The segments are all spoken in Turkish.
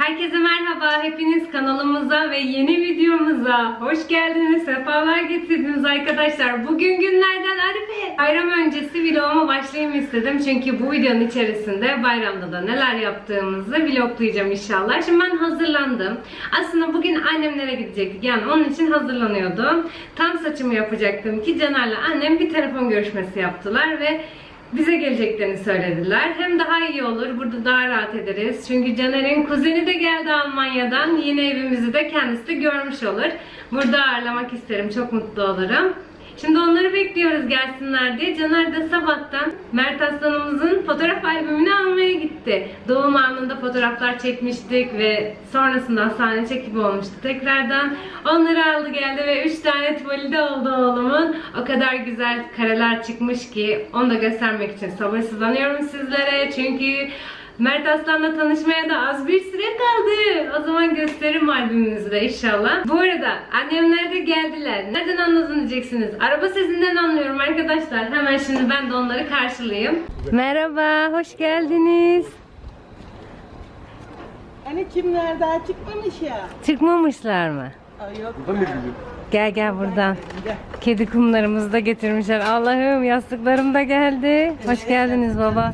Herkese merhaba. Hepiniz kanalımıza ve yeni videomuza hoş geldiniz. Sefalar getirdiniz arkadaşlar. Bugün günlerden Arife. Bayram öncesi vloguma başlayayım istedim. Çünkü bu videonun içerisinde bayramda da neler yaptığımızı vloglayacağım inşallah. Şimdi ben hazırlandım. Aslında bugün annemlere gidecektik. Yani onun için hazırlanıyordum. Tam saçımı yapacaktım ki Caner'le annem bir telefon görüşmesi yaptılar ve bize geleceklerini söylediler. Hem daha iyi olur, burada daha rahat ederiz. Çünkü Caner'in kuzeni de geldi Almanya'dan. Yine evimizi de kendisi de görmüş olur. Burada ağırlamak isterim, çok mutlu olurum. Şimdi onları bekliyoruz gelsinler diye. Caner de sabahtan Mert Aslanımızın fotoğraf albümünü almaya gitti. Doğum anında fotoğraflar çekmiştik ve sonrasında hastane çekimi olmuştu tekrardan. Onları aldı geldi ve 3 tane tuvalide oldu oğlumun. O kadar güzel kareler çıkmış ki onu da göstermek için sabırsızlanıyorum sizlere. Çünkü Mert Aslan'la tanışmaya da az bir süre kaldı. O zaman gösteririm albümünüzü de inşallah. Bu arada annemler de geldiler. Nereden anladın diyeceksiniz. Araba sesinden anlıyorum arkadaşlar. Hemen şimdi ben de onları karşılayayım. Merhaba, hoş geldiniz. Hani kimler daha çıkmamış ya? Çıkmamışlar mı? Ay yok. Gel gel buradan. Gel. Kedi kumlarımızı da getirmişler. Allah'ım yastıklarım da geldi. Hoş geldiniz baba.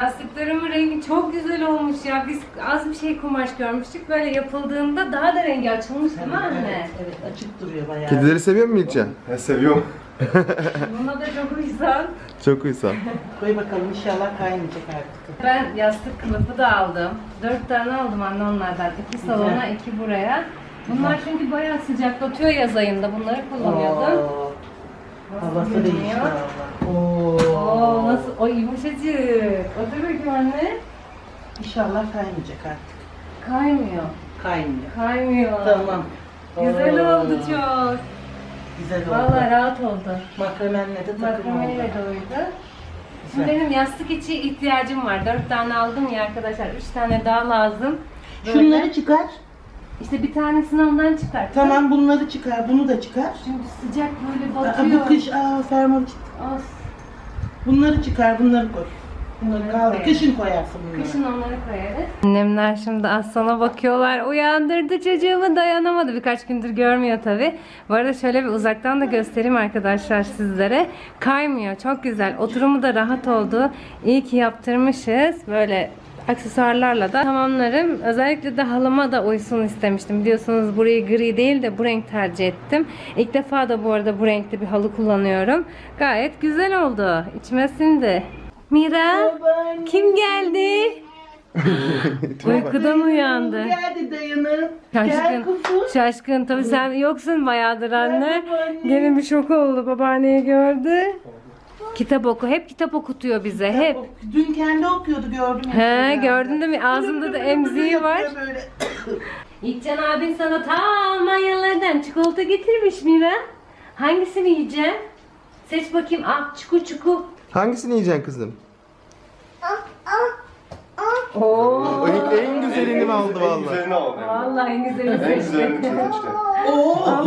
Yastıklarımın rengi çok güzel olmuş ya. Biz az bir şey kumaş görmüştük. Böyle yapıldığında daha da rengi açılmış değil mi anne? Evet açık duruyor bayağı. Kedileri seviyor musun Yiğitcan? Ben seviyorum. Buna da çok uysan. Çok uysal. Koy bakalım inşallah kaynayacak artık. Ben yastık kılıfı da aldım. Dört tane aldım anne onlardan. İki salona, iki buraya. Bunlar çünkü bayağı sıcaklatıyor yaz ayında. Bunları kullanıyordum. Oo, Havası değişti valla. Oo. Oo nasıl? O yumuşacık. Otur bakayım anne. İnşallah kaynayacak artık. Kaymıyor. Kaynıyor. Kaymıyor. Tamam. Güzel Oo. oldu çok. Güzel oldu. Vallahi rahat oldu. Makremenle de takım oldu. de uydu. Şimdi Güzel. benim yastık içi ihtiyacım var. Dört tane aldım ya arkadaşlar. Üç tane daha lazım. Böyle. Şunları çıkar. İşte bir tanesini ondan çıkarttım. Tamam bunları çıkar. Bunu da çıkar. Çünkü sıcak böyle Aa, batıyor. bu kış aa fermuar çıktı. Of. Bunları çıkar. Bunları koy. Bunları Bunları. Kışın koyarsın bunları. Kışın onları koyarız. Annemler şimdi Aslan'a bakıyorlar. Uyandırdı çocuğumu dayanamadı. Birkaç gündür görmüyor tabi. Bu arada şöyle bir uzaktan da göstereyim arkadaşlar sizlere. Kaymıyor. Çok güzel. Oturumu da rahat oldu. İyi ki yaptırmışız. Böyle aksesuarlarla da tamamlarım. Özellikle de halıma da uysun istemiştim. Biliyorsunuz burayı gri değil de bu renk tercih ettim. İlk defa da bu arada bu renkte bir halı kullanıyorum. Gayet güzel oldu. İçime sindi. Mira kim geldi? Uykudan uyandı. Geldi dayanı. Gel Şaşkın. kuzum. Şaşkın. Tabii sen yoksun bayağıdır anne. Gene bir şok oldu. Babaanneyi gördü. Kitap oku. Hep kitap okutuyor bize. Hep. Dün kendi okuyordu gördüm. He Instagram'da. gördün değil mi? Ağzında da emziği var. Yapıyor böyle. İlkcan abin sana ta Almanyalardan çikolata getirmiş Mira. Hangisini yiyeceğim? Seç bakayım. Ah çuku çuku. Hangisini yiyeceksin kızım? Oo. En, en güzelini mi aldı En valla? güzelini aldı. Vallahi en güzeli En seçti. güzelini seçti. Oo.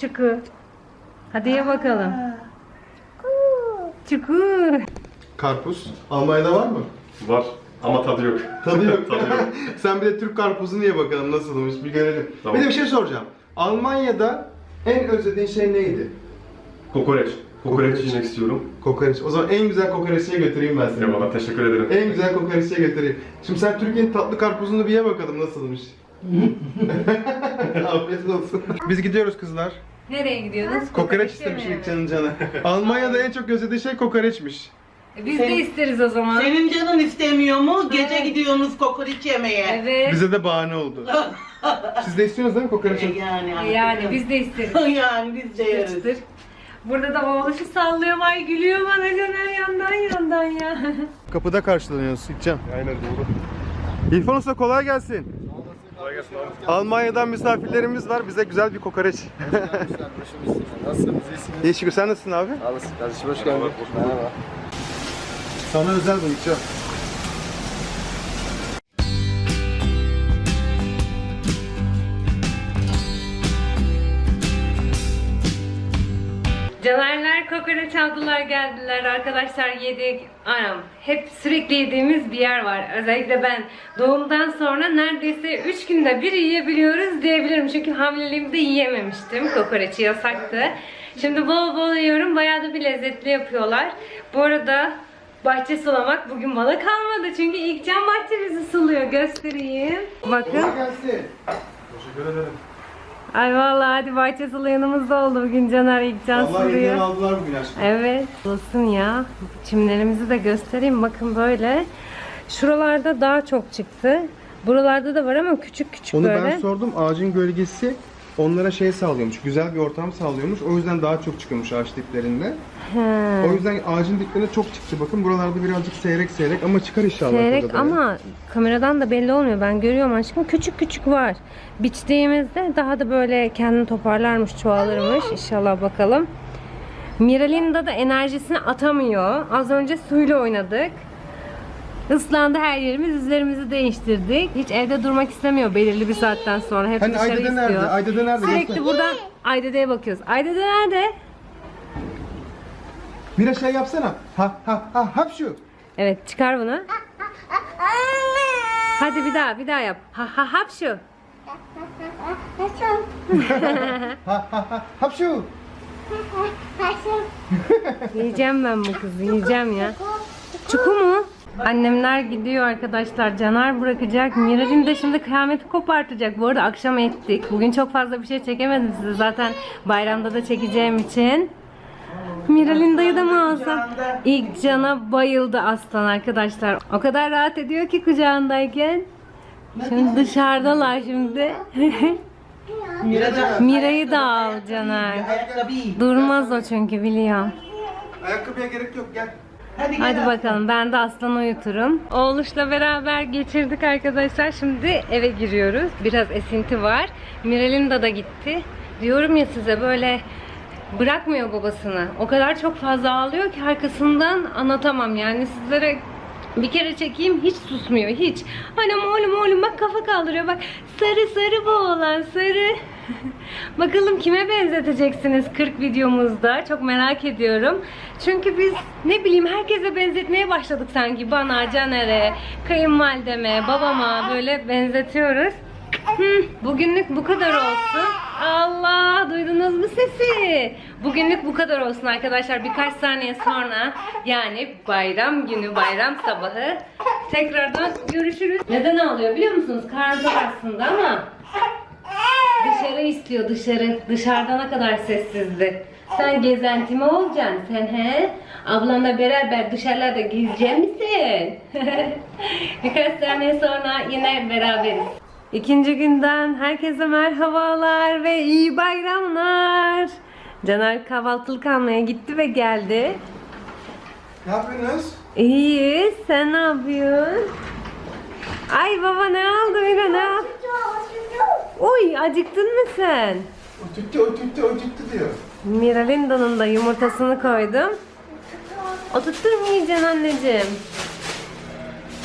Çuku. Hadi ye bakalım. Çuku. Karpuz. Almanya'da var mı? Var ama tadı yok. Tadı yok. Tadı yok. Sen bir de Türk karpuzunu ye bakalım nasılmış bir görelim. Tamam. Bir de bir şey soracağım. Almanya'da en özlediğin şey neydi? Kokoreç. Kokoreç Kokoreç. yemek istiyorum. Kokoreç. O zaman en güzel kokoreççiye götüreyim ben seni. Eyvallah teşekkür ederim. En güzel kokoreççiye götüreyim. Şimdi sen Türkiye'nin tatlı karpuzunu bir ye bakalım nasılmış. Afiyet olsun. Biz gidiyoruz kızlar. Nereye gidiyorsunuz? Kokoreç istemiş yemeye mi? İlkcan'ın canı. Almanya'da en çok özlediği şey kokoreçmiş. E, Biz de isteriz o zaman. Senin canın istemiyor mu? Gece Evet. gidiyorsunuz kokoreç yemeye. Evet. Bize de bahane oldu. Siz de istiyorsunuz değil mi kokoreç? E, yani. Yani biz de isteriz. yani biz de yeriz. Çıtır. Burada da oğluşu sallıyor vay gülüyor bana Caner yandan yandan ya. Kapıda karşılanıyoruz İlkcan. Aynen doğru. İlfan Usta kolay gelsin. Almanya'dan misafirlerimiz var. Bize güzel bir kokoreç. Nasılsınız? İyisiniz? İyi şükür sen nasılsın abi? Alırsın kardeşim hoş geldin. Merhaba. Sana özel bu İlkcan. Canerler Kokoreç aldılar geldiler arkadaşlar yedik. Anam hep sürekli yediğimiz bir yer var. Özellikle ben doğumdan sonra neredeyse 3 günde bir yiyebiliyoruz diyebilirim. Çünkü hamileliğimde yiyememiştim. Kokoreçi yasaktı. Şimdi bol bol yiyorum. Bayağı da bir lezzetli yapıyorlar. Bu arada bahçe sulamak bugün bana kalmadı. Çünkü ilk can bahçemizi suluyor. Göstereyim. Bakın. Teşekkür ederim. Ay vallahi hadi bahçe sulu yanımızda oldu bugün Caner ilk can Vallahi elinden suluyor. aldılar bugün aşkım. Evet. Olsun ya. Çimlerimizi de göstereyim. Bakın böyle. Şuralarda daha çok çıktı. Buralarda da var ama küçük küçük Onu böyle. ben sordum. Ağacın gölgesi onlara şey sağlıyormuş. Güzel bir ortam sağlıyormuş. O yüzden daha çok çıkıyormuş ağaç diplerinde. He. O yüzden ağacın diplerinde çok çıktı. Bakın buralarda birazcık seyrek seyrek ama çıkar inşallah. Seyrek burada da. ama kameradan da belli olmuyor. Ben görüyorum aşkım. Küçük küçük var. Biçtiğimizde daha da böyle kendini toparlarmış, çoğalırmış. İnşallah bakalım. Miralinda da enerjisini atamıyor. Az önce suyla oynadık. Islandı her yerimiz, üzerimizi değiştirdik. Hiç evde durmak istemiyor belirli bir saatten sonra. Hep Hani dışarı Aydede istiyor. nerede? Aydede nerede? Sürekli Göster. buradan Aydede'ye bakıyoruz. Aydede nerede? Bir şey yapsana. Ha ha ha hap şu. Evet çıkar bunu. Hadi bir daha bir daha yap. Ha ha hap şu. Ha ha ha hap şu. Yiyeceğim ben bu kızı yiyeceğim ya. Çuku mu? Annemler gidiyor arkadaşlar. Caner bırakacak. Miral'in de şimdi kıyameti kopartacak. Bu arada akşam ettik. Bugün çok fazla bir şey çekemedim size. Zaten bayramda da çekeceğim için. Miral'in dayı da mı alsam? İlk cana bayıldı aslan arkadaşlar. O kadar rahat ediyor ki kucağındayken. Şimdi dışarıdalar şimdi. Mira Mira'yı da al Caner. Durmaz o çünkü biliyorum. Ayakkabıya gerek yok gel. Hadi, Hadi bakalım ben de aslanı uyuturum. Oğluşla beraber geçirdik arkadaşlar. Şimdi eve giriyoruz. Biraz esinti var. Miralinda da gitti. Diyorum ya size böyle bırakmıyor babasını. O kadar çok fazla ağlıyor ki arkasından anlatamam. Yani sizlere bir kere çekeyim hiç susmuyor hiç. Anam oğlum oğlum bak kafa kaldırıyor bak sarı sarı bu oğlan sarı. Bakalım kime benzeteceksiniz 40 videomuzda çok merak ediyorum. Çünkü biz ne bileyim herkese benzetmeye başladık sanki bana, Caner'e, kayınvalideme, babama böyle benzetiyoruz. Hı, bugünlük bu kadar olsun. Allah duydunuz mu sesi? Bugünlük bu kadar olsun arkadaşlar. Birkaç saniye sonra yani bayram günü, bayram sabahı tekrardan görüşürüz. Neden ağlıyor biliyor musunuz? Karnı aslında ama dışarı istiyor dışarı. Dışarıda ne kadar sessizdi. Sen gezenti mi olacaksın sen he? Ablanla beraber dışarılarda gezecek misin? Birkaç saniye sonra yine beraberiz. İkinci günden herkese merhabalar ve iyi bayramlar. Caner kahvaltılık almaya gitti ve geldi. Ne yapıyorsunuz? İyi, sen ne yapıyorsun? Ay baba ne aldı yine ne aldı? Oy acıktın mı sen? Tuttu o tuttu diyor. Miralinda'nın da yumurtasını koydum. Oturtturmayacaksın anneciğim.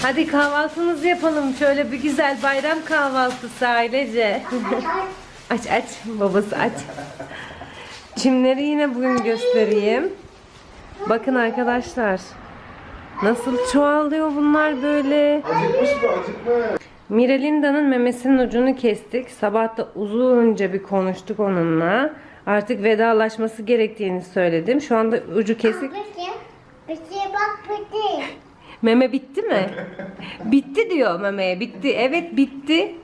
Hadi kahvaltımızı yapalım. Şöyle bir güzel bayram kahvaltısı ailece. aç aç. Babası aç. Çimleri yine bugün göstereyim. Bakın arkadaşlar. Nasıl çoğalıyor bunlar böyle. Acıkmış bu acıkmış. Miralinda'nın memesinin ucunu kestik. Sabah da uzunca bir konuştuk onunla. Artık vedalaşması gerektiğini söyledim. Şu anda ucu kesik. Bitti. Bitti bak bitti. Meme bitti mi? bitti diyor memeye. Bitti. Evet bitti.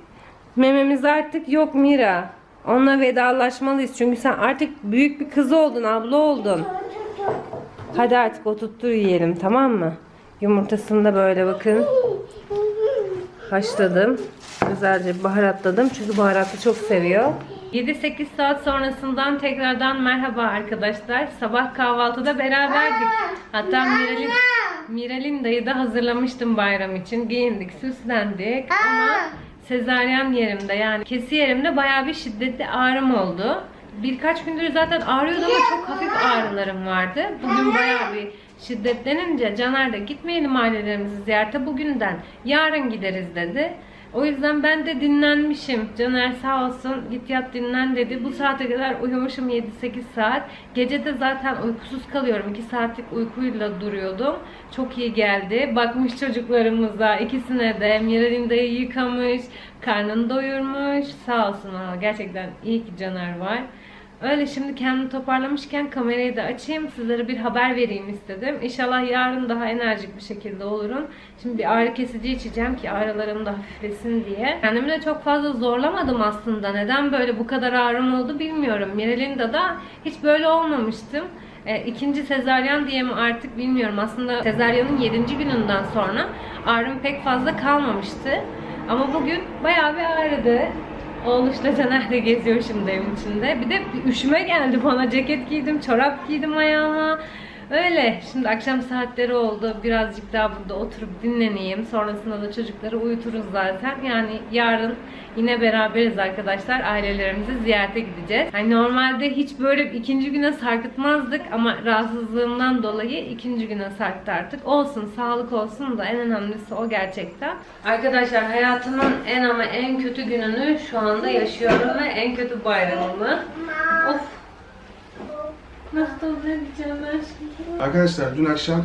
Mememiz artık yok Mira. Onunla vedalaşmalıyız. Çünkü sen artık büyük bir kız oldun, abla oldun. Hadi artık oturttur yiyelim tamam mı? Yumurtasını da böyle bakın. Haşladım. Güzelce baharatladım. Çünkü baharatlı çok seviyor. 7-8 saat sonrasından tekrardan merhaba arkadaşlar. Sabah kahvaltıda beraberdik. Hatta Miral'in Miral'in dayı da hazırlamıştım bayram için. Giyindik, süslendik ama sezaryen yerimde yani kesi yerimde bayağı bir şiddetli ağrım oldu. Birkaç gündür zaten ağrıyordu ama çok hafif ağrılarım vardı. Bugün bayağı bir şiddetlenince Caner de gitmeyelim ailelerimizi ziyarete bugünden yarın gideriz dedi. O yüzden ben de dinlenmişim. Caner sağ olsun git yat dinlen dedi. Bu saate kadar uyumuşum 7-8 saat. Gece de zaten uykusuz kalıyorum. 2 saatlik uykuyla duruyordum. Çok iyi geldi. Bakmış çocuklarımıza ikisine de. Miral'in dayı yıkamış. Karnını doyurmuş. Sağ olsun ama gerçekten iyi ki Caner var. Öyle şimdi kendimi toparlamışken kamerayı da açayım. Sizlere bir haber vereyim istedim. İnşallah yarın daha enerjik bir şekilde olurum. Şimdi bir ağrı kesici içeceğim ki ağrılarım da hafiflesin diye. Kendimi de çok fazla zorlamadım aslında. Neden böyle bu kadar ağrım oldu bilmiyorum. Miralinda'da da hiç böyle olmamıştım. E, ikinci sezaryen diye mi artık bilmiyorum. Aslında sezaryanın 7. gününden sonra ağrım pek fazla kalmamıştı. Ama bugün bayağı bir ağrıdı. Oğluşla Caner'le geziyor şimdi evin içinde. Bir de üşüme geldi bana. Ceket giydim, çorap giydim ayağıma. Öyle. Şimdi akşam saatleri oldu. Birazcık daha burada oturup dinleneyim. Sonrasında da çocukları uyuturuz zaten. Yani yarın yine beraberiz arkadaşlar. Ailelerimizi ziyarete gideceğiz. Yani normalde hiç böyle ikinci güne sarkıtmazdık ama rahatsızlığımdan dolayı ikinci güne sarktı artık. Olsun, sağlık olsun da en önemlisi o gerçekten. Arkadaşlar hayatımın en ama en kötü gününü şu anda yaşıyorum ve en kötü bayramımı. Of. Nasıl? Arkadaşlar dün akşam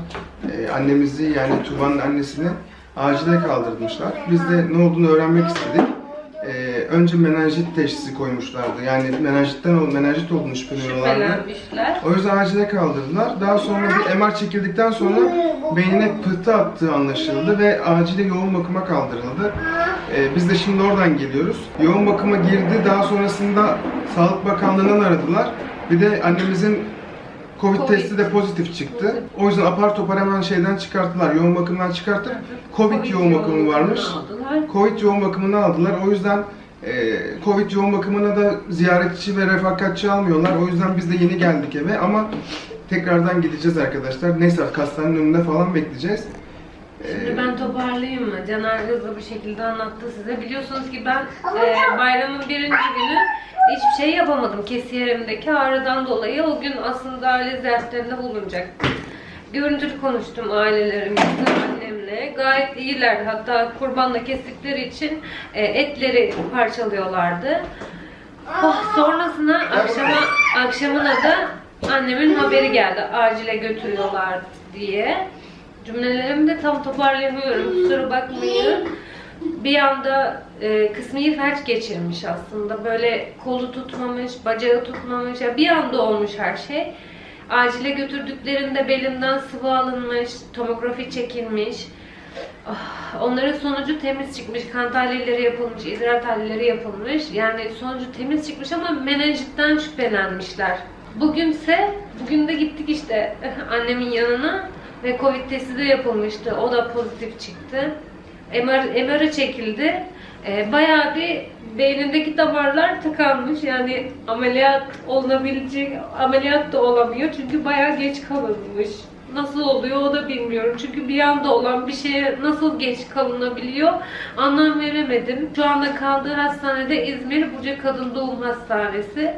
e, annemizi yani Tuğba'nın annesini acile kaldırmışlar. Biz de ne olduğunu öğrenmek istedik. E, önce menenjit teşhisi koymuşlardı. Yani menenjitten ol, menenjit olduğunu şüpheleniyorlardı. Şüphelenmişler. O yüzden acile kaldırdılar. Daha sonra bir MR çekildikten sonra beynine pıhtı attığı anlaşıldı ve acile yoğun bakıma kaldırıldı. Ee, biz de şimdi oradan geliyoruz. Yoğun bakıma girdi. Daha sonrasında Sağlık Bakanlığı'ndan aradılar. Bir de annemizin Covid, Covid. testi de pozitif çıktı. O yüzden apar topar hemen şeyden çıkarttılar. Yoğun bakımdan çıkartıp Covid, yoğun bakımı varmış. aldılar. Covid yoğun bakımını aldılar. O yüzden e, Covid yoğun bakımına da ziyaretçi ve refakatçi almıyorlar. O yüzden biz de yeni geldik eve ama tekrardan gideceğiz arkadaşlar. Neyse hastanenin önünde falan bekleyeceğiz. Şimdi ben toparlayayım mı? Caner hızlı bir şekilde anlattı size. Biliyorsunuz ki ben e, bayramın birinci günü hiçbir şey yapamadım kesiyerimdeki ağrıdan dolayı. O gün aslında aile ziyaretlerinde bulunacaktım. Görüntülü konuştum ailelerimizle, annemle. Gayet iyiler. Hatta kurbanla kestikleri için e, etleri parçalıyorlardı. Oh, sonrasında akşama akşamına da annemin haberi geldi. Acile götürüyorlar diye. Cümlelerimi de tam toparlayamıyorum. Kusura bakmayın. Bir anda e, kısmi felç geçirmiş aslında. Böyle kolu tutmamış, bacağı tutmamış. Ya bir anda olmuş her şey. Acile götürdüklerinde belinden sıvı alınmış, tomografi çekilmiş. Ah, Onların sonucu temiz çıkmış. Kan tahlilleri yapılmış, idrar tahlilleri yapılmış. Yani sonucu temiz çıkmış ama menenjitten şüphelenmişler. Bugünse, bugün de gittik işte annemin yanına ve Covid testi de yapılmıştı. O da pozitif çıktı. MR, MR'ı çekildi. Ee, bayağı bir beynindeki damarlar tıkanmış. Yani ameliyat olunabilecek, ameliyat da olamıyor. Çünkü bayağı geç kalınmış. Nasıl oluyor o da bilmiyorum. Çünkü bir anda olan bir şeye nasıl geç kalınabiliyor anlam veremedim. Şu anda kaldığı hastanede İzmir Buca Kadın Doğum Hastanesi.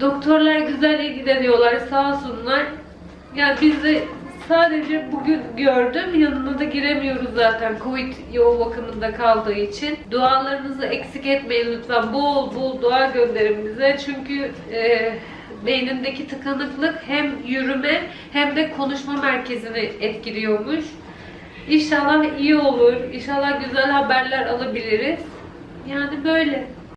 Doktorlar güzel ilgileniyorlar sağ olsunlar. Yani biz de sadece bugün gördüm. Yanına da giremiyoruz zaten Covid yoğun bakımında kaldığı için. Dualarınızı eksik etmeyin lütfen. Bol bol dua gönderin bize. Çünkü e, beynindeki tıkanıklık hem yürüme hem de konuşma merkezini etkiliyormuş. İnşallah iyi olur. İnşallah güzel haberler alabiliriz. Yani böyle.